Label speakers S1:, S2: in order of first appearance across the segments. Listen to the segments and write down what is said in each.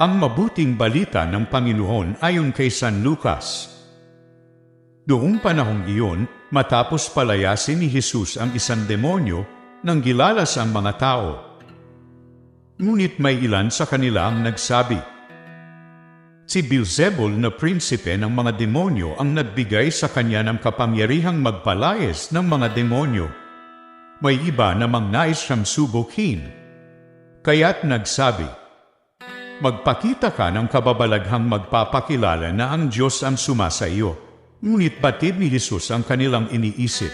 S1: Ang mabuting balita ng Panginoon ayon kay San Lucas. Noong panahong iyon, matapos palayasin ni Jesus ang isang demonyo, nang gilalas ang mga tao. Ngunit may ilan sa kanila ang nagsabi, Si Beelzebul na prinsipe ng mga demonyo ang nagbigay sa kanya ng kapangyarihang magpalayas ng mga demonyo. May iba namang nais siyang subukin. Kaya't nagsabi, Magpakita ka ng kababalaghang magpapakilala na ang Diyos ang sumasa iyo. Ngunit batid ni Jesus ang kanilang iniisip.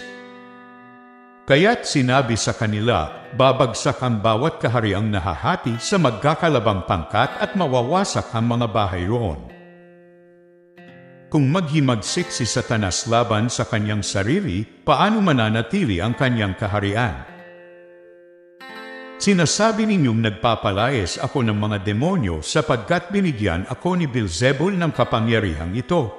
S1: Kaya't sinabi sa kanila, babagsak ang bawat kahariang nahahati sa magkakalabang pangkat at mawawasak ang mga bahay roon. Kung maghimagsik si Satanas laban sa kanyang sarili, paano mananatili ang kanyang kaharian? Sinasabi ninyong nagpapalayas ako ng mga demonyo sapagkat binigyan ako ni Beelzebul ng kapangyarihang ito.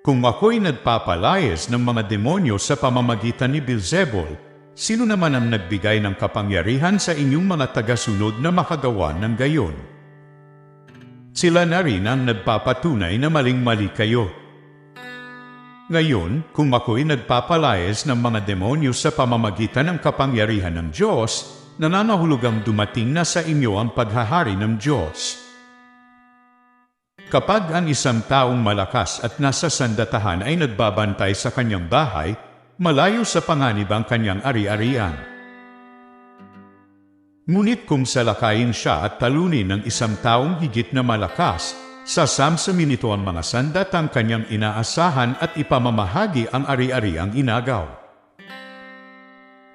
S1: Kung ako'y nagpapalayas ng mga demonyo sa pamamagitan ni Beelzebul, sino naman ang nagbigay ng kapangyarihan sa inyong mga tagasunod na makagawa ng gayon? Sila na rin ang nagpapatunay na maling-mali kayo. Ngayon, kung ako'y nagpapalayas ng mga demonyo sa pamamagitan ng kapangyarihan ng Diyos, nananahulugang dumating na sa inyo ang paghahari ng Diyos. Kapag ang isang taong malakas at nasa sandatahan ay nagbabantay sa kanyang bahay, malayo sa panganib ang kanyang ari-arian. Ngunit kung salakayin siya at talunin ng isang taong higit na malakas, sasamsamin ito ang mga sandatang kanyang inaasahan at ipamamahagi ang ari-ariang inagaw.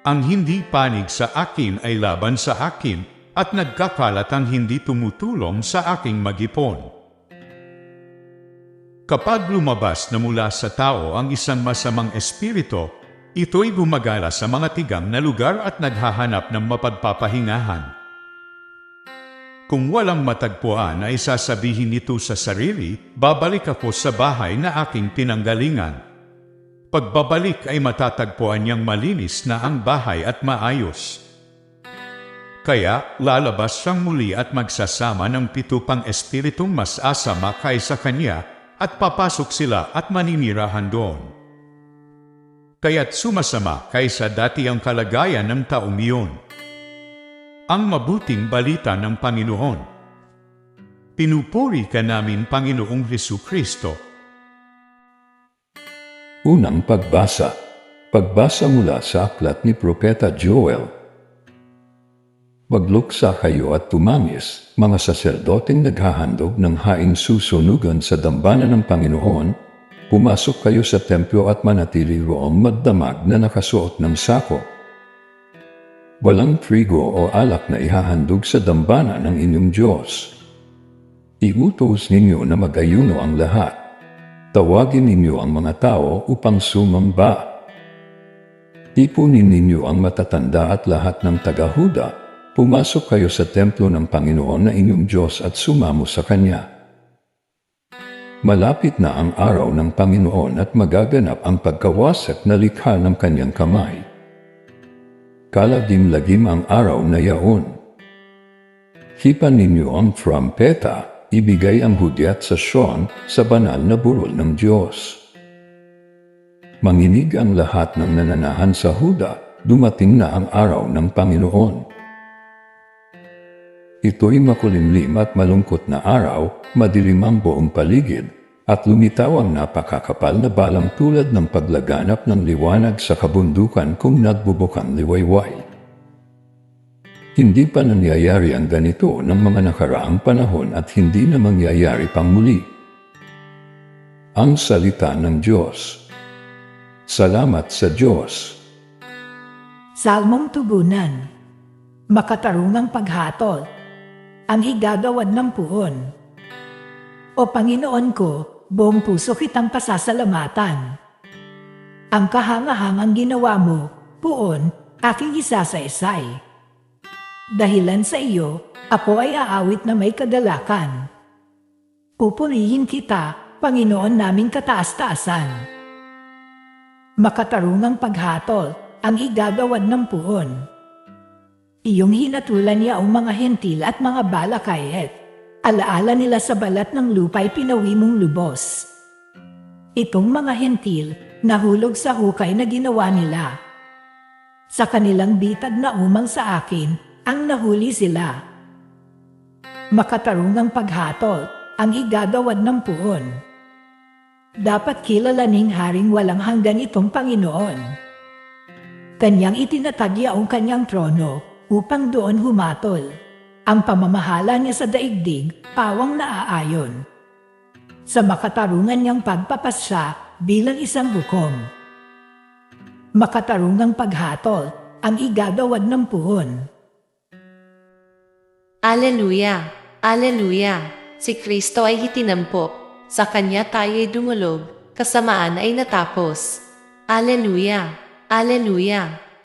S1: Ang hindi panig sa akin ay laban sa akin at nagkakalat ang hindi tumutulong sa aking magipon. Kapag lumabas na mula sa tao ang isang masamang espiritu, ito'y gumagala sa mga tigang na lugar at naghahanap ng mapagpapahingahan. Kung walang matagpuan ay sasabihin nito sa sarili, babalik ako sa bahay na aking pinanggalingan. Pagbabalik ay matatagpuan niyang malinis na ang bahay at maayos. Kaya lalabas siyang muli at magsasama ng pito pang espiritong mas asama kaysa kanya at papasok sila at maninirahan doon. Kaya't sumasama kaysa dati ang kalagayan ng taong iyon. Ang mabuting balita ng Panginoon. Pinupuri ka namin, Panginoong Hesu Kristo.
S2: Unang pagbasa. Pagbasa mula sa aklat ni Propeta Joel. Magluksa kayo at tumamis, mga saserdoteng naghahandog ng haing susunugan sa dambana ng Panginoon, pumasok kayo sa templo at manatili roong magdamag na nakasuot ng sako. Walang trigo o alak na ihahandog sa dambana ng inyong Diyos. Iutos ninyo na magayuno ang lahat. Tawagin ninyo ang mga tao upang sumamba. Ipunin ninyo ang matatanda at lahat ng taga-Huda Pumasok kayo sa templo ng Panginoon na inyong Diyos at sumamo sa Kanya. Malapit na ang araw ng Panginoon at magaganap ang pagkawasak na likha ng Kanyang kamay. Kaladim-lagim ang araw na yaon. Hipan ninyo ang trumpeta, ibigay ang hudyat sa Sion sa banal na burol ng Diyos. Manginig ang lahat ng nananahan sa Huda, dumating na ang araw ng Panginoon. Ito'y makulimlim at malungkot na araw, madilim ang buong paligid, at lumitaw ang napakakapal na balang tulad ng paglaganap ng liwanag sa kabundukan kung nagbubukang liwayway. Hindi pa nangyayari ang ganito ng mga nakaraang panahon at hindi na mangyayari pang muli. Ang Salita ng Diyos Salamat sa Diyos.
S3: Salmong Tugunan Makatarungang paghatol ang higagawan ng puon. O Panginoon ko, buong puso kitang pasasalamatan. Ang kahangahangang ginawa mo, puon, aking isasaysay. Dahilan sa iyo, ako ay aawit na may kadalakan. Pupurihin kita, Panginoon naming kataas-taasan. Makatarungang paghatol ang igagawan ng puon. Iyong hinatulan niya ang mga hentil at mga balakayet. Alaala nila sa balat ng lupa'y pinawi mong lubos. Itong mga hentil, nahulog sa hukay na ginawa nila. Sa kanilang bitag na umang sa akin, ang nahuli sila. Makatarungang paghatol, ang higadawad ng puon. Dapat kilalaning haring walang hanggan itong Panginoon. Kanyang itinatagya ang kanyang trono upang doon humatol. Ang pamamahala niya sa daigdig, pawang naaayon. Sa makatarungan niyang pagpapasya bilang isang hukom. Makatarungang paghatol, ang igadawad ng puhon.
S4: Aleluya! Aleluya! Si Kristo ay hitinampok. Sa Kanya tayo'y dumulog. Kasamaan ay natapos. Aleluya! Aleluya!